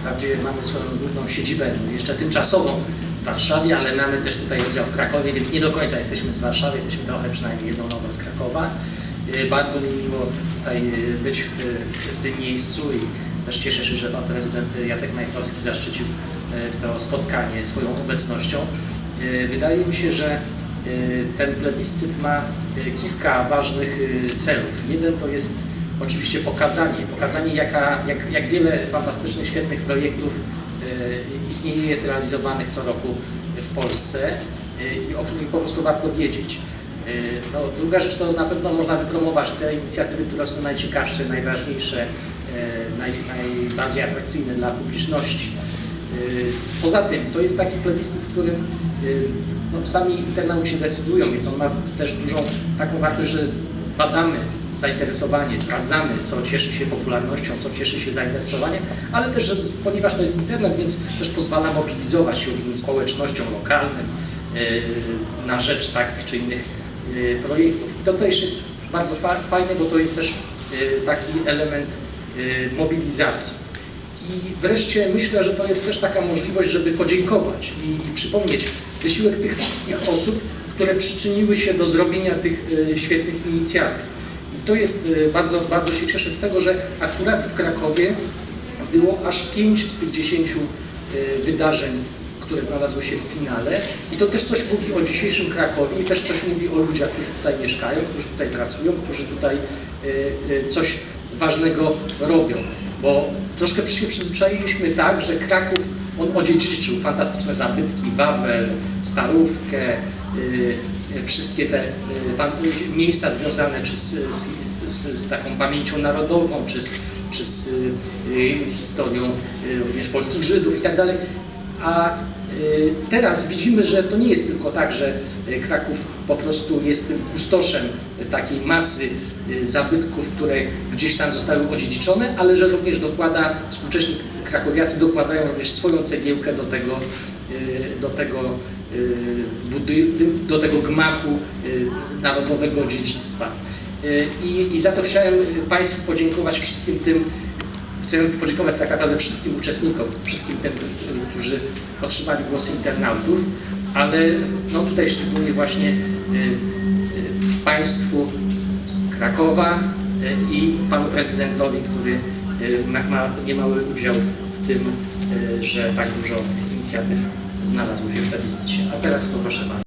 Wprawdzie mamy swoją główną siedzibę, jeszcze tymczasową w Warszawie, ale mamy też tutaj oddział w Krakowie, więc nie do końca jesteśmy z Warszawy, jesteśmy trochę przynajmniej jedną nogą z Krakowa. Y, Bardzo mi miło tutaj y, być w, tym miejscu i też cieszę się, że pan prezydent Jacek Majchrowski zaszczycił y, to spotkanie swoją obecnością. Wydaje mi się, że ten plebiscyt ma kilka ważnych celów. Jeden to jest oczywiście pokazanie, pokazanie jaka, jak, jak wiele fantastycznych, świetnych projektów y, istnieje, jest realizowanych co roku w Polsce y, i o których po prostu warto wiedzieć. Y, No, druga rzecz to na pewno można wypromować te inicjatywy, które są najciekawsze, najważniejsze, naj, najbardziej atrakcyjne dla publiczności. Poza tym to jest taki plebiscyt, w którym no, sami internauci decydują, więc on ma też dużą taką wartość, że badamy zainteresowanie, sprawdzamy, co cieszy się popularnością, co cieszy się zainteresowaniem, ale też, ponieważ to jest internet, więc też pozwala mobilizować się różnym społecznościom lokalnym y, na rzecz takich czy innych y, projektów. I to też jest bardzo fa fajne, bo to jest też y, taki element mobilizacji. I wreszcie myślę, że to jest też taka możliwość, żeby podziękować i, przypomnieć wysiłek tych wszystkich osób, które przyczyniły się do zrobienia tych świetnych inicjatyw. To jest y, bardzo, bardzo się cieszę z tego, że akurat w Krakowie było aż 5 z tych 10 y, wydarzeń, które znalazły się w finale. I to też coś mówi o dzisiejszym Krakowie i też coś mówi o ludziach, którzy tutaj mieszkają, którzy tutaj pracują, którzy tutaj y, y, coś ważnego robią. Bo troszkę się przyzwyczailiśmy tak, że Kraków on odziedziczył fantastyczne zabytki, Wawel, Starówkę, wszystkie te y, fan- miejsca związane czy z, z, z, z taką pamięcią narodową, czy z, czy z y, historią również polskich Żydów i tak dalej. A teraz widzimy, że to nie jest tylko tak, że Kraków po prostu jest tym pustoszem takiej masy zabytków, które gdzieś tam zostały odziedziczone, ale że również dokłada, współcześni krakowiacy dokładają również swoją cegiełkę do tego, do tego, do tego gmachu y, narodowego dziedzictwa. Y, I, I za to chciałem y, Państwu podziękować wszystkim tym, Chciałem podziękować tak naprawdę wszystkim uczestnikom, wszystkim tym, którzy otrzymali głosy internautów, ale no tutaj szczególnie właśnie y, y, Państwu z Krakowa y, i Panu Prezydentowi, który y, ma, ma niemały udział w tym, y, że tak dużo inicjatyw znalazło się w plebiscycie. A teraz poproszę Pana.